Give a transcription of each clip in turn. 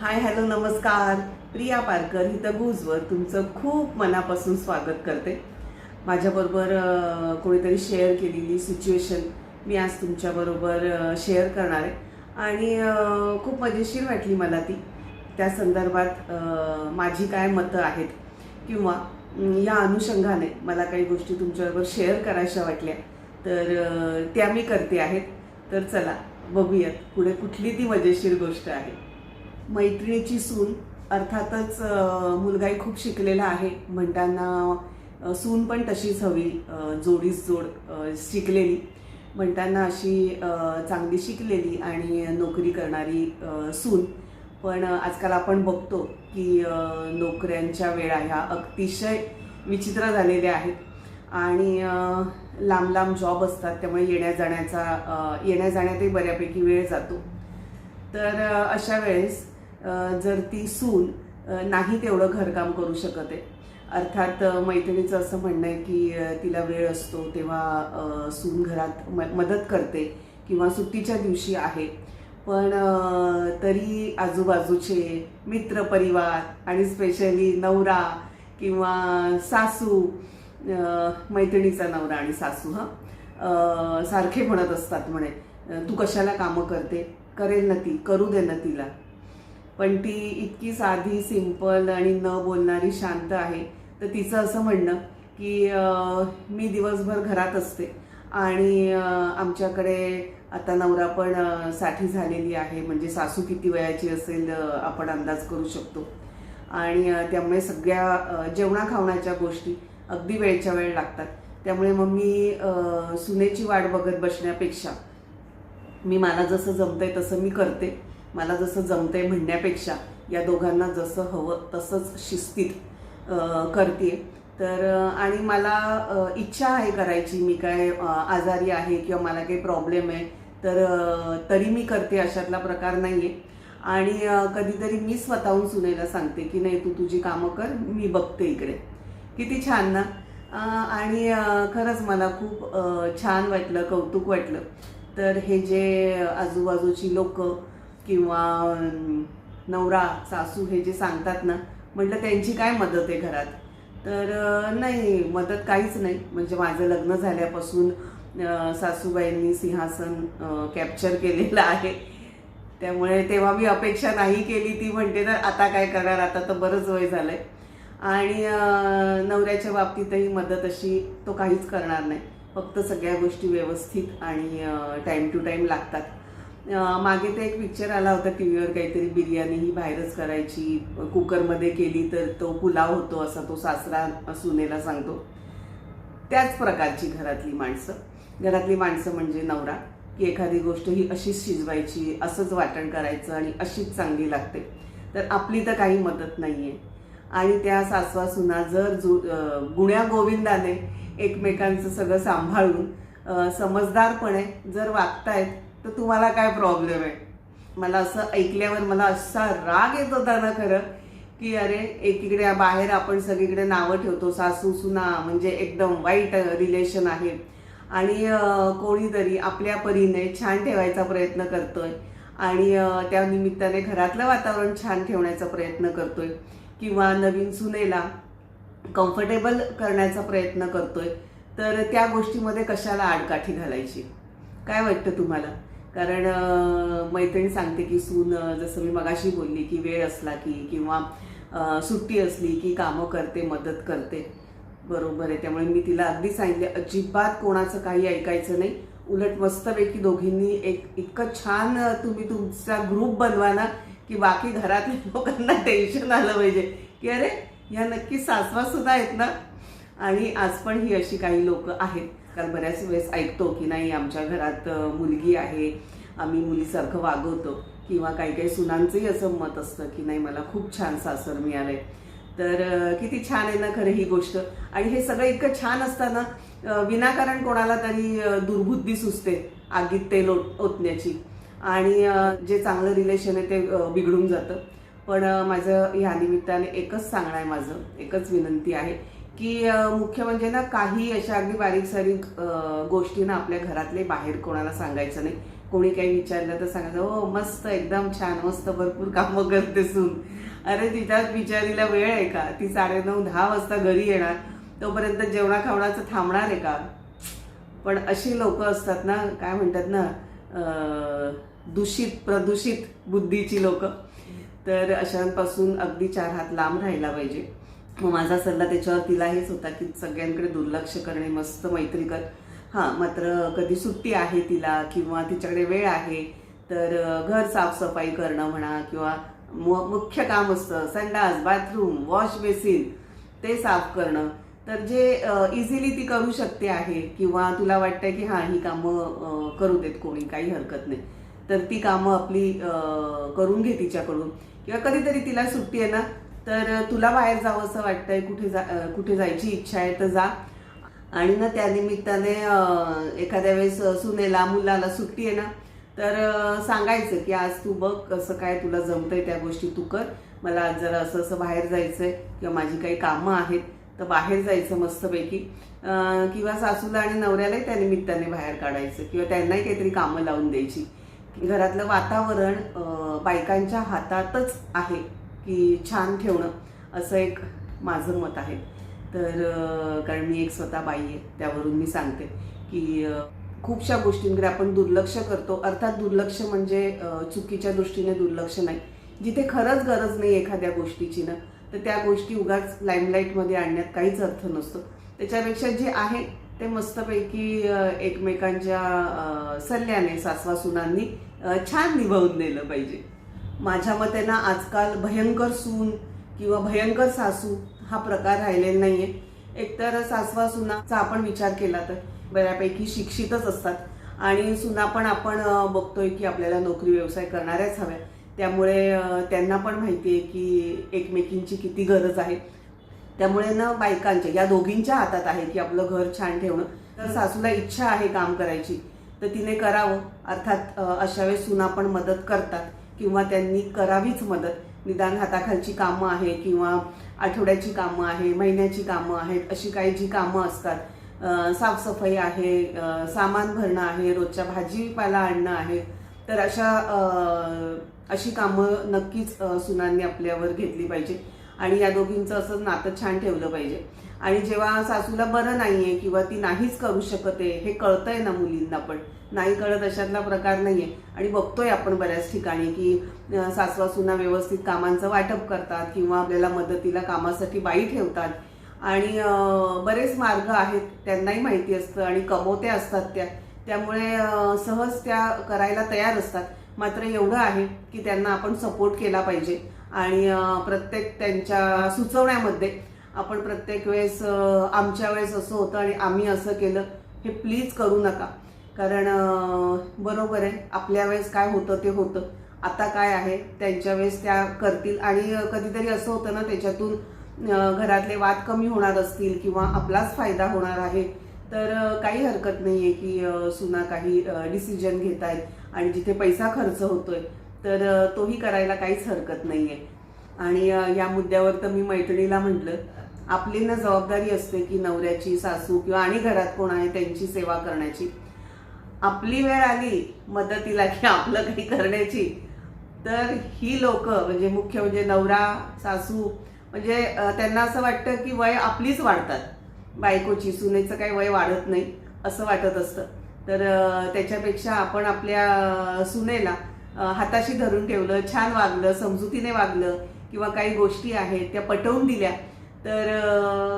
Hi hello नमस्कार. प्रिया पारकर हिथं गुजवर तुमचं खूप मनापासून स्वागत करते. माझ्याबरोबर कोणीतरी शेअर केलेली सिच्युएशन मी आज तुमच्याबरोबर शेअर करणार आहे. आणि खूप मजेशीर वाटली मला ती. त्या संदर्भात माझी काय मतं आहेत किंवा या अनुषंगाने मला काही गोष्टी तुमच्याबरोबर शेअर करायच्या वाटल्या तर त्या मी करते आहेत. तर चला बघूयात पुढे कुठली ती मजेशीर गोष्ट आहे. मैत्रिणीची सून. अर्थातच मुलगाही खूप शिकलेला आहे. म्हणताना सून पण तशीच हवी. जोडीस जोड शिकलेली. म्हणताना अशी चांगली शिकलेली आणि नोकरी करणारी सून. पण आजकाल आपण बघतो की नोकऱ्यांच्या वेळा ह्या अतिशय विचित्र झालेल्या आहेत. आणि लांब लांब जॉब असतात. त्यामुळे येण्या जाण्याचा येण्या जाण्यातही बऱ्यापैकी वेळ जातो. तर अशा वेळेस जर ती सून नाही तेवढं घरकाम करू शकत आहे. अर्थात मैत्रिणीचं असं म्हणणं आहे की तिला वेळ असतो तेव्हा सून घरात म मदत करते किंवा सुट्टीच्या दिवशी आहे. पण तरी आजूबाजूचे मित्रपरिवार आणि स्पेशली नवरा किंवा सासू मैत्रिणीचा नवरा आणि सासू हां सारखे म्हणत असतात म्हणे तू कशाला कामं करते? करेल ना ती करू दे ना तिला. पण ती इतकी साधी सिंपल आणि न बोलणारी शांत आहे. तर तिचं असं म्हणणं की मी दिवसभर घरात असते आणि आमच्याकडे आता नवरा पण साठी झालेली आहे. म्हणजे सासू किती वयाची असेल आपण अंदाज करू शकतो. आणि त्यामुळे सगळ्या जेवणा खावण्याच्या गोष्टी अगदी वेळच्या वेळ लागतात. त्यामुळे मग मी सुनेची वाट बघत बसण्यापेक्षा मी मला जसं जमतंय तसं मी करते. मला जसं जमतंय म्हणण्यापेक्षा या दोघांना जसं हवं तसंच शिस्तीत करते तर आणि मला इच्छा आहे करायची. मी काय आजारी आहे किंवा मला काही प्रॉब्लेम आहे तर तरी मी करते अशातला प्रकार नाही आहे आणि कधीतरी मी स्वतःहून सुनेला सांगते की नाही तू तुझी कामं कर मी बघते इकडे. किती छान ना? आणि खरंच मला खूप छान वाटलं कौतुक वाटलं. तर हे जे आजूबाजूची लोक किंवा नवरा सासू हे जे सांगतात ना म्हटलं त्यांची काय मदत आहे घरात? तर नाही मदत काहीच नाही. म्हणजे माझं लग्न झाल्यापासून सासूबाईंनी सिंहासन कॅप्चर केलेलं आहे. त्यामुळे तेव्हा मी अपेक्षा नाही केली. ती म्हणते तर आता काय करणार? आता तर बरंच वय झालंय. आणि नवऱ्याच्या बाबतीतही मदत अशी तो काहीच करणार नाही. फक्त सगळ्या गोष्टी व्यवस्थित आणि टाईम टू टाईम लागतात. मागे तर एक पिक्चर आला होता टी व्हीवर काहीतरी बिर्याणी ही बाहेरच करायची कुकरमध्ये केली तर तो पुलाव होतो असा तो सासरा सुनेला सांगतो. त्याच प्रकारची घरातली माणसं. घरातली माणसं म्हणजे नवरा की एखादी गोष्ट ही अशीच शिजवायची असंच वाटण करायचं आणि अशीच चांगली लागते. तर आपली तर काही मदत नाही आहे आणि त्या सासवा सुना जर जु गुण्या गोविंदाने एकमेकांचं सगळं सांभाळून समजदारपणे जर वागतायत तर तुम्हाला काय प्रॉब्लेम आहे? मला असं ऐकल्यावर मला असा राग येत होता ना खरं की अरे एकीकडे बाहेर आपण सगळीकडे नावं ठेवतो सासू सुना म्हणजे एकदम वाईट रिलेशन आहे. आणि कोणीतरी आपल्या परीने छान ठेवायचा प्रयत्न करतोय. आणि त्या निमित्ताने घरातलं वातावरण छान ठेवण्याचा प्रयत्न करतोय. किंवा नवीन सुनेला कम्फर्टेबल करण्याचा प्रयत्न करतोय. तर त्या गोष्टीमध्ये कशाला आडकाठी घालायची? काय वाटतं तुम्हाला? कारण मैत्रिणी मैत्रीण सांगते की सून जसं मी मगाशी बोलली की वेळ असला की किंवा सुट्टी असली की कामं करते मदत करते. बरोबर आहे. त्यामुळे मी तिला अगदी सांगितले अजिबात कोणाचं काही ऐकायचं नाही. उलट मस्तपैकी दोघींनी एक इतकं छान तुम्ही तुमचा ग्रुप बनवा ना की बाकी घरातल्या लोकांना टेन्शन आलं पाहिजे. की अरे ह्या नक्की सासवा सुद्धा आहेत ना? आणि आज पण ही अशी काही लोक आहेत. कारण बऱ्याच वेळेस ऐकतो की नाही आमच्या घरात मुलगी आहे. आम्ही मुलीसारखं वागवतो. किंवा काही काही सुनांचंही असं मत असतं की नाही मला खूप छान सासर मिळालंय. तर किती छान आहे ना खरं ही गोष्ट. आणि हे सगळं इतकं छान असताना विनाकारण कोणाला तरी दुर्बुद्धी सुचते आगीत तेल ओतण्याची. आणि जे चांगलं रिलेशन आहे ते बिघडून जातं. पण माझं ह्या निमित्ताने एकच सांगणं आहे माझं. एकच विनंती आहे की मुख्य म्हणजे ना काही अशा अगदी बारीक सारीक गोष्टी ना आपल्या घरातले बाहेर कोणाला सांगायचं नाही. कोणी काही विचारलं तर सांगायचं हो मस्त एकदम छान मस्त भरपूर कामं करते सून. अरे तिच्यात बिचारीला वेळ आहे का? ती साडेनऊ दहा वाजता घरी येणार. तोपर्यंत जेवणा खावणाचं थांबणार आहे का? पण अशी लोक असतात ना काय म्हणतात ना दूषित प्रदूषित बुद्धीची लोक. तर अशांपासून अगदी चार हात लांब राहायला पाहिजे. मग माझा सल्ला त्याच्यावर तिला हेच होता की सगळ्यांकडे दुर्लक्ष करणे मस्त मैत्री कर. हां मात्र कधी सुट्टी आहे तिला किंवा तिच्याकडे वेळ आहे तर घर साफसफाई करणं म्हणा किंवा मु- मुख्य काम असतं संडास बाथरूम वॉश बेसिन ते साफ करणं. तर जे इझिली ती करू शकते आहे किंवा तुला वाटतंय की हां ही कामं करू देत कोणी काही हरकत नाही. तर ती कामं आपली करून घे तिच्याकडून. किंवा कधीतरी तिला सुट्टी आहे ना तर तुला बाहेर जावं असं वाटतंय कुठे जा कुठे जायची इच्छा आहे तर जा. आणि ना त्यानिमित्ताने एखाद्या वेळेस सुनेला मुलाला सुट्टी आहे ना तर सांगायचं की आज तू बघ कसं काय तुला जमतंय त्या गोष्टी तू कर. मला आज जरा असं असं बाहेर जायचं आहे किंवा माझी काही कामं आहेत तर बाहेर जायचं मस्तपैकी. किंवा सासूला आणि नवऱ्यालाही त्या निमित्ताने बाहेर काढायचं किंवा त्यांनाही काहीतरी कामं लावून द्यायची. घरातलं वातावरण बायकांच्या हातातच आहे. की छान ठेवणं असं एक माझं मत आहे. तर कारण मी एक स्वतः बाई आहे त्यावरून मी सांगते की खूपशा गोष्टींकडे आपण दुर्लक्ष करतो. अर्थात दुर्लक्ष म्हणजे चुकीच्या दृष्टीने दुर्लक्ष नाही. जिथे खरंच गरज नाही एखाद्या गोष्टीची ना तर त्या गोष्टी उगाच लाईमलाईटमध्ये आणण्यात काहीच अर्थ नसतो. त्याच्यापेक्षा जे आहे ते मस्तपैकी एकमेकांच्या सल्ल्याने सासवासुनांनी छान निभावून दिलं पाहिजे. माझ्या मते ना आजकाल भयंकर सून किंवा भयंकर सासू हा प्रकार राहिलेला नाहीये. एकतर सासवा सुनाचा आपण विचार केला तर बऱ्यापैकी शिक्षितच असतात. आणि सुना पण आपण बघतोय की आपल्याला नोकरी व्यवसाय करणाऱ्याच हव्या त्यामुळे त्यांना पण माहिती आहे की एकमेकींची किती गरज आहे. त्यामुळे ना बायकांच्या या दोघींच्या हातात आहे की आपलं घर छान ठेवणं. तर सासूला इच्छा आहे काम करायची. तर तिने करावं. अर्थात अशा वेळेस सुना पण मदत करतात. किंवा त्यांनी करावीच मदत. निदान हाताखालची कामं आहे किंवा आठवड्याची कामं आहे महिन्याची कामं आहेत अशी काही जी कामं असतात. साफसफाई आहे सामान भरणं आहे रोजच्या भाजीपाला आणणं आहे. तर अशा अशी कामं नक्कीच सुनांनी आपल्यावर घेतली पाहिजे. आणि या दोघींचं असं नातं छान ठेवलं पाहिजे. आणि जेव्हा सासूला बरं नाहीये किंवा ती नाहीच करू शकत आहे हे कळतंय ना मुलींना पण. नाही कळत अशातला प्रकार नाहीये. आणि बघतोय आपण बऱ्याच ठिकाणी की सासवासूंना व्यवस्थित कामांचं वाटप करतात किंवा आपल्याला मदतीला कामासाठी बाई ठेवतात. आणि बरेच मार्ग आहेत त्यांनाही माहिती असतं आणि कमवत्या असतात त्या. त्यामुळे सहज त्या करायला तयार असतात. मात्र एवढं आहे की त्यांना आपण सपोर्ट केला पाहिजे. आणि प्रत्येक त्यांच्या सुचवण्यामध्ये आपण प्रत्येक वेळेस आमच्या वेळेस असं होतं आणि आम्ही असं केलं हे प्लीज करू नका. कारण बरोबर आहे आपल्या वेळेस काय होतं ते होतं. आता काय आहे त्यांच्या वेळेस त्या करतील. आणि कधीतरी असं होतं ना त्याच्यातून घरातले वाद कमी होणार असतील किंवा आपलाच फायदा होणार आहे. तर काही हरकत नाही आहे की सुना काही डिसिजन घेत आहेत आणि जिथे पैसा खर्च होतोय तर तोही करायला काहीच हरकत नाही आहे आणि या मुद्द्यावर तर मी मैत्रिणीला म्हटलं आपली ना जबाबदारी असते की नवऱ्याची सासू किंवा आणि घरात कोण आहे त्यांची सेवा करण्याची. आपली वेळ आली मदतीला की आपलं काही करण्याची. तर ही लोक म्हणजे मुख्य म्हणजे नवरा सासू म्हणजे त्यांना असं वाटतं की वय आपलीच वाढतात. बायकोची सुनेचं काही वय वाढत नाही असं वाटत असतं. तर त्याच्यापेक्षा आपण आपल्या सुनेला हाताशी धरून ठेवलं छान वागलं समजुतीने वागलं किंवा काही गोष्टी आहेत त्या पटवून दिल्या तर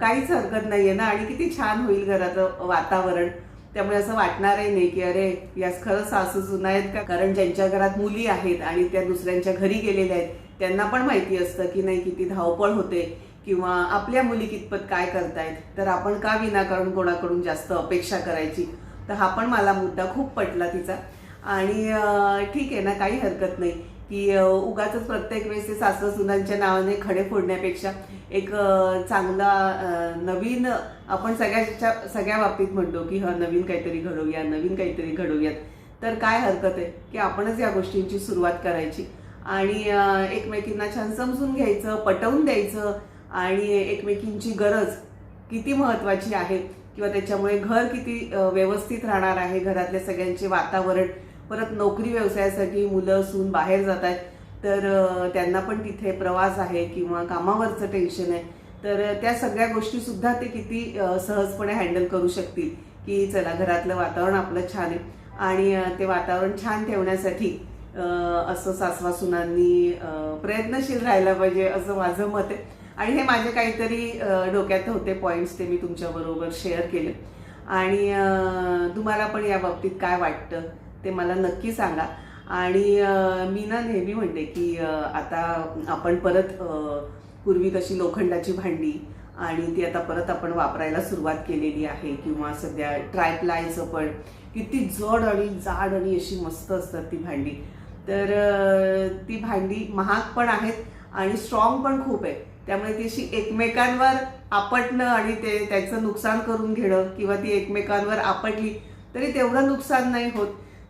काहीच हरकत नाही आहे ना. आणि किती छान होईल घराचं वातावरण. त्यामुळे असं वाटणारही नाही की अरे यास खरंच सासू जुना आहेत का? कारण ज्यांच्या घरात मुली आहेत आणि त्या दुसऱ्यांच्या घरी गेलेल्या आहेत त्यांना पण माहिती असतं की नाही किती धावपळ होते किंवा आपल्या मुली कितपत काय करतायत. तर आपण का विनाकारण कोणाकडून जास्त अपेक्षा करायची? तर हा पण मला मुद्दा खूप पटला तिचा. आणि ठीक आहे ना काही हरकत नाही. की उगाच प्रत्येक वेळेस ते सासू सुनांच्या नावाने खडे फोडण्यापेक्षा एक चांगला नवीन आपण सगळ्याच्या सगळ्या बाबतीत म्हणतो की हा नवीन काहीतरी घडवूया नवीन काहीतरी घडवूयात. तर काय हरकत आहे? की आपणच या गोष्टींची सुरुवात करायची आणि एकमेकींना छान समजून घ्यायचं पटवून द्यायचं आणि एकमेकींची गरज किती महत्वाची आहे किंवा त्याच्यामुळे घर किती व्यवस्थित राहणार आहे घरातल्या सगळ्यांचे वातावरण परत नोकरी व्यवसायासाठी मुलं सून बाहेर जात आहेत. तर त्यांना पण तिथे प्रवास आहे किंवा कामावरचं टेन्शन आहे. तर त्या सगळ्या गोष्टीसुद्धा ते किती सहजपणे हँडल करू शकतील की चला घरातलं वातावरण आपलं छान आहे. आणि ते वातावरण छान ठेवण्यासाठी असं सासवा सुनांनी प्रयत्नशील राहायला पाहिजे असं माझं मत आहे. आणि हे माझे काहीतरी डोक्यात होते पॉईंट्स ते मी तुमच्याबरोबर शेअर केले. आणि तुम्हाला पण या बाबतीत काय वाटतं? ते मला नक्की सांगा. आणि मी ना नेहमी म्हणते की आता आपण परत पूर्वी कशी लोखंडाची भांडी आणि ती आता परत आपण वापरायला सुरुवात केलेली आहे किंवा सध्या ट्रायप्लायचं पण किती जड आणि जाड आणि अशी मस्त असतात ती भांडी. तर ती भांडी महाग पण आहेत आणि स्ट्रॉंग पण खूप आहे त्यामुळे ती अशी एकमेकांवर आपटणं आणि ते त्याचं नुकसान करून घेणं किंवा ती एकमेकांवर आपटली तरी तेवढं नुकसान नाही होत.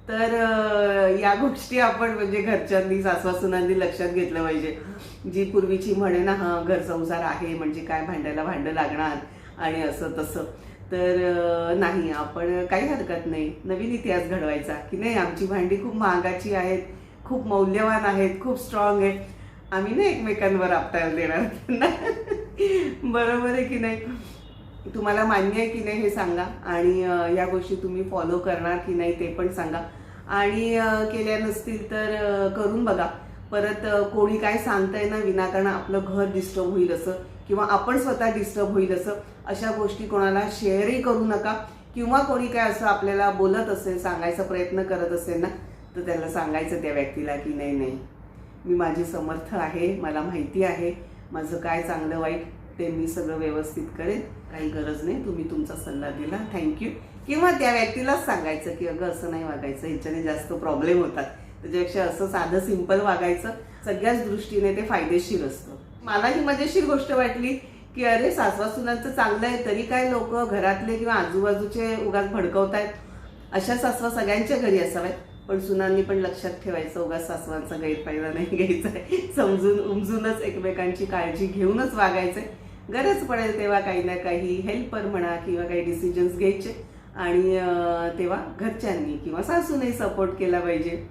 तर या गोष्टी आपण म्हणजे घरच्यांनी सासवासुनांनी लक्षात घेतलं पाहिजे. जी पूर्वीची म्हणे ना हा घर संसार आहे म्हणजे काय भांड्याला भांडं लागणार आणि असं तसं. तर नाही आपण काही हरकत नाही. नवीन इतिहास घडवायचा. की नाही आमची भांडी खूप महागाची आहेत खूप मौल्यवान आहेत खूप स्ट्रॉंग आहेत. आम्ही ना एकमेकांवर आपटायला देणार त्यांना. बरोबर आहे की नाही? तुम्हाला मान्य आहे की नाही हे सांगा आणि या गोष्टी तुम्ही फॉलो करणार की नाही ते पण सांगा. आणि केल्या नसतील तर करून बघा. परत कोणी काय सांगताय ना विनाकारण आपलं घर डिस्टर्ब होईल असं किंवा आपण स्वतः डिस्टर्ब होईल असं अशा गोष्टी कोणाला शेअरही करू नका. किंवा कोणी काय असं आपल्याला बोलत असेल सांगायचा प्रयत्न करत असेल ना तर त्याला सांगायचं त्या व्यक्तीला की नाही नाही. मी माझी समर्थ आहे मला माहिती आहे माझं काय चांगलं वाईट ते मी सगळं व्यवस्थित करेन. काही गरज नाही. तुम्ही तुमचा सल्ला दिला. थँक्यू किंवा त्या व्यक्तीलाच सांगायचं की अगं असं नाही वागायचं. ह्याच्याने जास्त प्रॉब्लेम होतात. त्याच्यापेक्षा असं साधं सिंपल वागायचं सगळ्याच दृष्टीने ते फायदेशीर असतं. मला ही मजेशीर गोष्ट वाटली की अरे सासवा सुनांचं चांगलं आहे. तरी काय लोक घरातले किंवा आजूबाजूचे उगाच भडकवतायत? अशा सासवा सगळ्यांच्या घरी असाव्यात. पण सुनांनी पण लक्षात ठेवायचं उगाच सासवांचा गैरफायदा नाही घ्यायचा आहे. समजून उमजूनच एकमेकांची काळजी घेऊनच वागायचंय. गरज पडेल तेव्हा काही ना काही हेल्पर म्हणा किंवा काही डिसिजन्स घ्यायचे. आणि तेव्हा घरच्यांनी किंवा सासूने सपोर्ट केला पाहिजे.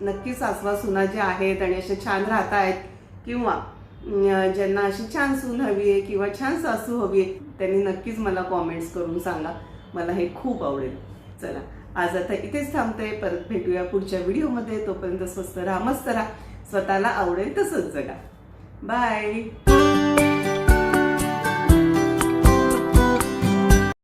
नक्की सासवा सुना ज्या आहेत आणि अशा छान राहत आहेत किंवा ज्यांना अशी छान सून हवी आहे किंवा छान सासू हवी आहे त्यांनी नक्कीच मला कॉमेंट्स करून सांगा. मला हे खूप आवडेल. चला आज आता इथेच थांबते. परत भेटूया पुढच्या व्हिडिओमध्ये. तोपर्यंत स्वस्त राहा मस्त राहा. स्वतःला आवडेल तसंच जगा. बाय